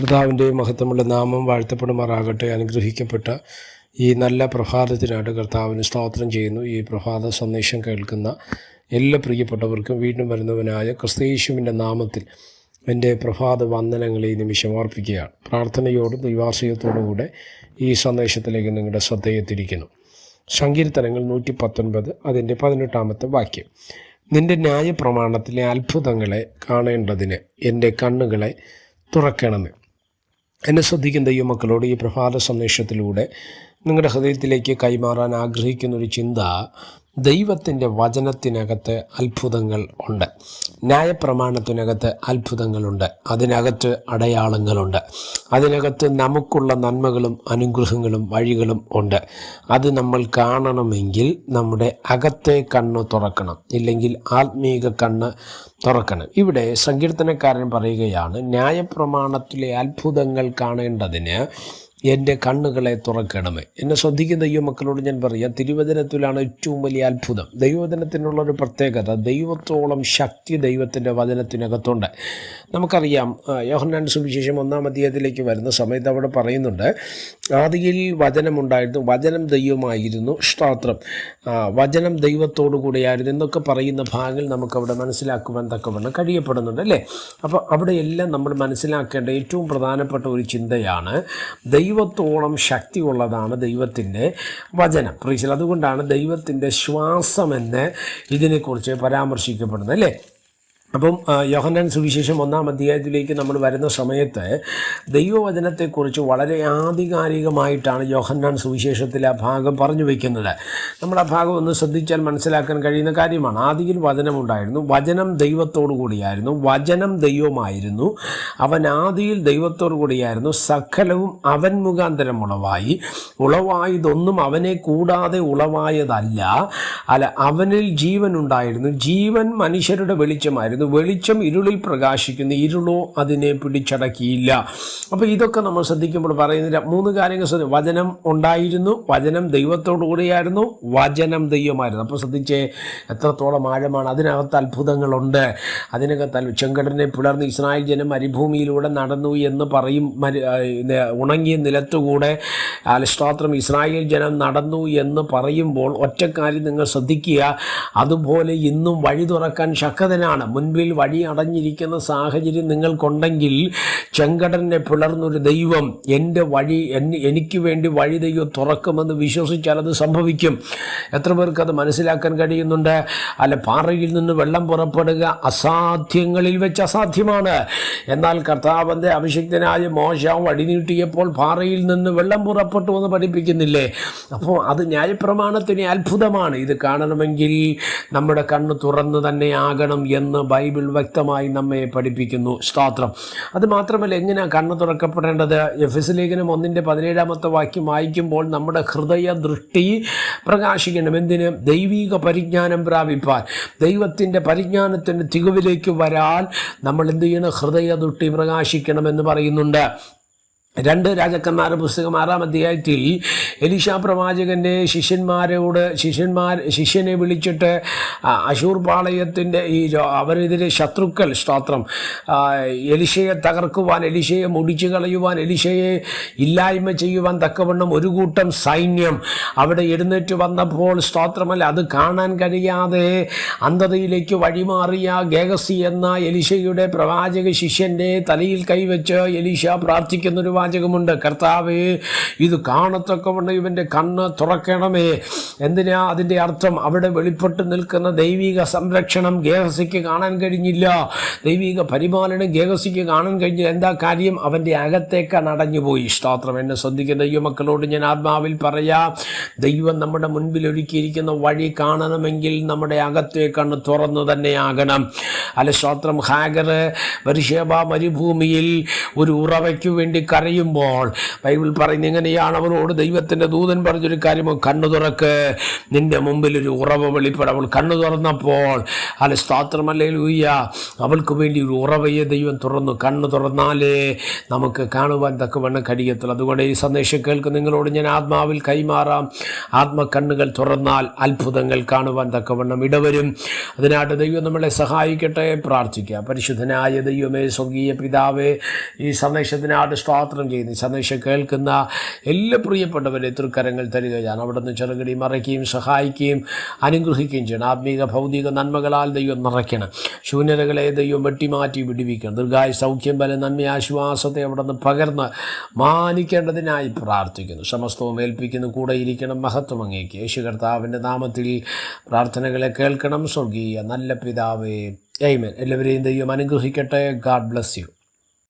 കർത്താവിന്റെ മഹത്വമുള്ള നാമം വാഴ്ത്തപ്പെടുമാറാകട്ടെ. അനുഗ്രഹിക്കപ്പെട്ട ഈ നല്ല പ്രഭാതത്തിനായിട്ട് കർത്താവിന് സ്തോത്രം ചെയ്യുന്നു. ഈ പ്രഭാത സന്ദേശം കേൾക്കുന്ന എല്ലാ പ്രിയപ്പെട്ടവർക്കും വീണ്ടും വരുന്നവനായ ക്രിസ്തയേശുവിന്റെ നാമത്തിൽ എന്റെ പ്രഭാത വന്ദനങ്ങളെ ഈ നിമിഷം അർപ്പിക്കുകയാണ്. പ്രാർത്ഥനയോടും ദൈവാശ്രയത്തോടും കൂടെ ഈ സന്ദേശത്തിലേക്ക് നിങ്ങളുടെ ശ്രദ്ധയെത്തിരിക്കുന്നു സങ്കീർത്തനങ്ങൾ നൂറ്റി പത്തൊൻപത് അതിന്റെ പതിനെട്ടാമത്തെ വാക്യം. നിന്റെ ന്യായപ്രമാണത്തിലെ അത്ഭുതങ്ങളെ കാണേണ്ടതിന് എന്റെ കണ്ണുകളെ തുറക്കണമേ. എന്നെ ശ്രദ്ധിക്കുന്ന ദൈവമക്കളോട് ഈ പ്രഭാത സന്ദേശത്തിലൂടെ നിങ്ങളുടെ ഹൃദയത്തിലേക്ക് കൈമാറാൻ ആഗ്രഹിക്കുന്നൊരു ചിന്ത ദൈവത്തിന്റെ വചനത്തിനകത്ത് അത്ഭുതങ്ങൾ ഉണ്ട്. ന്യായപ്രമാണത്തിനകത്ത് അത്ഭുതങ്ങളുണ്ട്. അതിനകത്ത് അടയാളങ്ങളുണ്ട്. അതിനകത്ത് നമുക്കുള്ള നന്മകളും അനുഗ്രഹങ്ങളും വഴികളും ഉണ്ട്. അത് നമ്മൾ കാണണമെങ്കിൽ നമ്മുടെ അകത്തെ കണ്ണ് തുറക്കണം. ഇല്ലെങ്കിൽ ആത്മീക കണ്ണ് തുറക്കണം. ഇവിടെ സങ്കീർത്തനക്കാരൻ പറയുകയാണ് ന്യായപ്രമാണത്തിലെ അത്ഭുതങ്ങൾ കാണേണ്ടതിന് എന്റെ കണ്ണുകളെ തുറക്കണമേ. എന്നെ ശ്രദ്ധിക്കുന്ന ദൈവ മക്കളോട് ഞാൻ പറയാം തിരുവചനത്തിലാണ് ഏറ്റവും വലിയ അത്ഭുതം. ദൈവവചനത്തിനുള്ളൊരു പ്രത്യേകത ദൈവത്തോളം ശക്തി ദൈവത്തിന്റെ വചനത്തിനകത്തുണ്ട്. നമുക്കറിയാം യോഹന്നാൻ സുവിശേഷം ഒന്നാം അധ്യായത്തിലേക്ക് വരുന്ന സമയത്ത് അവിടെ പറയുന്നുണ്ട് ആദിയിൽ വചനമുണ്ടായിരുന്നു വചനം ദൈവമായിരുന്നു സ്തോത്രം. വചനം ദൈവത്തോടു കൂടിയായിരുന്നു എന്നൊക്കെ പറയുന്ന ഭാഗങ്ങൾ നമുക്കവിടെ മനസ്സിലാക്കുവാൻ തക്കവണ്ണം കഴിയപ്പെടുന്നുണ്ട് അല്ലേ? അപ്പോൾ അവിടെയെല്ലാം നമ്മൾ മനസ്സിലാക്കേണ്ട ഏറ്റവും പ്രധാനപ്പെട്ട ഒരു ചിന്തയാണ് ദൈവത്തോളം ശക്തിയുള്ളതാണ് ദൈവത്തിന്റെ വചനം. പ്രീശൽ അതുകൊണ്ടാണ് ദൈവത്തിന്റെ ശ്വാസമെന്ന് ഇതിനെക്കുറിച്ച് പരാമർശിക്കപ്പെടുന്നത് അല്ലേ? അപ്പം യോഹന്നാൻ സുവിശേഷം ഒന്നാം അധ്യായത്തിലേക്ക് നമ്മൾ വരുന്ന സമയത്ത് ദൈവവചനത്തെക്കുറിച്ച് വളരെ ആധികാരികമായിട്ടാണ് യോഹന്നാൻ സുവിശേഷത്തിൽ ആ ഭാഗം പറഞ്ഞു വയ്ക്കുന്നത് നമ്മൾ ആ ഭാഗം ഒന്ന് ശ്രദ്ധിച്ചാൽ മനസ്സിലാക്കാൻ കഴിയുന്ന കാര്യമാണ്. ആദിയിൽ വചനമുണ്ടായിരുന്നു വചനം ദൈവത്തോടു കൂടിയായിരുന്നു. വചനം ദൈവമായിരുന്നു. അവൻ ആദിയിൽ ദൈവത്തോടു കൂടിയായിരുന്നു. സകലവും അവൻ മുഖാന്തരം ഉളവായി ഉളവായതൊന്നും അവനെ കൂടാതെ ഉളവായതല്ല. അല്ല അവനിൽ ജീവൻ ഉണ്ടായിരുന്നു ജീവൻ മനുഷ്യരുടെ വെളിച്ചമായിരുന്നു. വെളിച്ചം ഇരുളിൽ പ്രകാശിക്കുന്നു ഇരുളോ അതിനെ പിടിച്ചടക്കിയില്ല. അപ്പോൾ ഇതൊക്കെ നമ്മൾ ശ്രദ്ധിക്കുമ്പോൾ പറയുന്ന മൂന്ന് കാര്യങ്ങൾ വചനം ഉണ്ടായിരുന്നു വചനം ദൈവത്തോടു കൂടിയായിരുന്നു വചനം ദൈവമായിരുന്നു. അപ്പോൾ ശ്രദ്ധിച്ചേ എത്രത്തോളം ആഴമാണ്. അതിനകത്ത് അത്ഭുതങ്ങളുണ്ട്. അതിനകത്ത് ചെങ്കടനെ പിളർന്ന് ഇസ്രായേൽ ജനം മരുഭൂമിയിലൂടെ നടന്നു എന്ന് പറയും മരു ഉണങ്ങിയ നിലത്തുകൂടെ അലസ്ത്രാത്രം ഇസ്രായേൽ ജനം നടന്നു എന്ന് പറയുമ്പോൾ ഒറ്റക്കാര്യം നിങ്ങൾ ശ്രദ്ധിക്കുക. അതുപോലെ ഇന്നും വഴി തുറക്കാൻ ശക്തനാണ് മുൻപിൽ വഴി അടഞ്ഞിരിക്കുന്ന സാഹചര്യം നിങ്ങൾക്കുണ്ടെങ്കിൽ ചെങ്കടനെ പിളർന്നൊരു ദൈവം എന്റെ വഴി എനിക്ക് വേണ്ടി വഴി ദൈവം തുറക്കുമെന്ന് വിശ്വസിച്ചാൽ അത് സംഭവിക്കും. എത്ര പേർക്ക് അത് മനസ്സിലാക്കാൻ കഴിയുന്നുണ്ട്? അല്ല പാറയിൽ നിന്ന് വെള്ളം പുറപ്പെടുക അസാധ്യങ്ങളിൽ വെച്ച് അസാധ്യമാണ്. എന്നാൽ കർത്താവിന്റെ അഭിഷിക്തനായ മോശ വഴി നീട്ടിയപ്പോൾ പാറയിൽ നിന്ന് വെള്ളം പുറപ്പെട്ടു എന്ന് പഠിപ്പിക്കുന്നില്ലേ? അപ്പോൾ അത് ന്യായപ്രമാണത്തിന് അത്ഭുതമാണ്. ഇത് കാണണമെങ്കിൽ നമ്മുടെ കണ്ണ് തുറന്നു തന്നെ ആകണം എന്ന് ബൈബിൾ വ്യക്തമായി നമ്മെ പഠിപ്പിക്കുന്നു. സ്തോത്രം. അത് മാത്രമല്ല എങ്ങനെയാണ് കണ്ണ് തുറക്കപ്പെടേണ്ടത്? എഫ് ലേഖനം ഒന്നിന്റെ പതിനേഴാമത്തെ വാക്യം വായിക്കുമ്പോൾ നമ്മുടെ ഹൃദയ ദൃഷ്ടി പ്രകാശിക്കണം. എന്തിന്? ദൈവിക പരിജ്ഞാനം പ്രാപിപ്പാൻ. ദൈവത്തിന്റെ പരിജ്ഞാനത്തിന്റെ തികവിലേക്ക് വരാൻ നമ്മൾ എന്ത് ചെയ്യണം? ഹൃദയ ദൃഷ്ടി പ്രകാശിക്കണമെന്ന് പറയുന്നുണ്ട്. രണ്ട് രാജാക്കന്മാരുടെ പുസ്തകം ആറാം അധ്യായത്തിൽ എലിഷ പ്രവാചകന്റെ ശിഷ്യന്മാരോട് ശിഷ്യന്മാർ ശിഷ്യനെ വിളിച്ചിട്ട് അശൂർ പാളയത്തിന്റെ ഈ അവരെതിരെ ശത്രുക്കൾ സ്തോത്രം എലിശയെ തകർക്കുവാൻ എലിശയെ മുടിച്ചു കളയുവാൻ എലിശയെ ഇല്ലായ്മ ചെയ്യുവാൻ തക്കവണ്ണം ഒരു കൂട്ടം സൈന്യം അവിടെ എഴുന്നേറ്റ് വന്നപ്പോൾ സ്തോത്രമല്ല അത് കാണാൻ കഴിയാതെ അന്ധതയിലേക്ക് വഴിമാറിയ ഗേഗസി എന്ന എലിശയുടെ പ്രവാചക ശിഷ്യന്റെ തലയിൽ കൈവച്ച് എലിശ പ്രാർത്ഥിക്കുന്നൊരു വാചകമുണ്ട്. കർത്താവേ ഇത് കാണത്തക്കവണ്ണം ഇവന്റെ കണ്ണ് തുറക്കണമേ. എന്തിനാ അതിന്റെ അർത്ഥം? അവിടെ വെളിപ്പെട്ട് നിൽക്കുന്ന ദൈവിക സംരക്ഷണം ഗേഹസിക്ക് കാണാൻ കഴിഞ്ഞില്ല. ദൈവിക പരിപാലനം ഗേഹസിക്ക് കാണാൻ കഴിഞ്ഞില്ല. എന്താ കാര്യം? അവന്റെ അകത്തേക്കാണ് അടഞ്ഞുപോയി സ്തോത്രം. എന്നെ ശ്രദ്ധിക്കുന്ന ദൈവമക്കളോട് ഞാൻ ആത്മാവിൽ പറയാം ദൈവം നമ്മുടെ മുൻപിൽ ഒരുക്കിയിരിക്കുന്ന വഴി കാണണമെങ്കിൽ നമ്മുടെ അകത്തെ കണ്ണ് തുറന്നു തന്നെയാകണം അല്ല സ്തോത്രം? ഹാഗർ ബരിഷേബ മരുഭൂമിയിൽ ഒരു ഉറവയ്ക്ക് വേണ്ടി കരഞ്ഞു കരയുമ്പോൾ ബൈബിൾ പറയുന്ന ഇങ്ങനെയാണ്. അവനോട് ദൈവത്തിന്റെ ദൂതൻ പറഞ്ഞൊരു കാര്യമോ കണ്ണു തുറക്ക്. നിന്റെ മുമ്പിൽ ഒരു ഉറവ വെളിപ്പെടും. അവൾ കണ്ണു തുറന്നപ്പോൾ അല്ല സ്തോത്രമല്ലേ ലൂയ്യ അവൾക്ക് വേണ്ടി ഒരു ഉറവയെ ദൈവം തുറന്നു. കണ്ണു തുറന്നാലേ നമുക്ക് കാണുവാൻ തക്കവണ്ണം കഴിയത്തുള്ളൂ. അതുകൊണ്ട് ഈ സന്ദേശം കേൾക്കുന്ന നിങ്ങളോട് ഞാൻ ആത്മാവിൽ കൈമാറാം. ആത്മക്കണ്ണുകൾ തുറന്നാൽ അത്ഭുതങ്ങൾ കാണുവാൻ തക്കവണ്ണം ഇടവരും. അതിനായിട്ട് ദൈവം നമ്മളെ സഹായിക്കട്ടെ. പ്രാർത്ഥിക്കുക പരിശുദ്ധനായ ദൈവമേ സ്വർഗീയ പിതാവേ ഈ സന്ദേശത്തിനായിട്ട് സ്തോത്രം ചെയ്യുന്നു. സന്ദേശം കേൾക്കുന്ന എല്ലാ പ്രിയപ്പെട്ടവരെ തൃക്കരങ്ങൾ അവിടെ നിന്ന് ചെറുകടി മറയ്ക്കുകയും സഹായിക്കുകയും അനുഗ്രഹിക്കുകയും ചെയ്യണം. ആത്മീക ഭൗതിക നന്മകളാൽ ദൈവം നിറയ്ക്കണം. ശൂന്യതകളെ ദൈവം വെട്ടിമാറ്റി വിടുവിക്കണം. ദീർഘായ സൗഖ്യം ബല നന്മ ആശ്വാസത്തെ നിന്ന് പകർന്ന് മാനിക്കേണ്ടതിനായി പ്രാർത്ഥിക്കുന്നു. സമസ്തവും ഏൽപ്പിക്കുന്നു. കൂടെ ഇരിക്കണം. മഹത്വം അങ്ങേക്ക്. യേശു കർത്താവിന്റെ നാമത്തിൽ പ്രാർത്ഥനകളെ കേൾക്കണം. സ്വർഗീയ നല്ല പിതാവേ. എയ്മൻ എല്ലാവരെയും ദൈവം അനുഗ്രഹിക്കട്ടെ. God bless you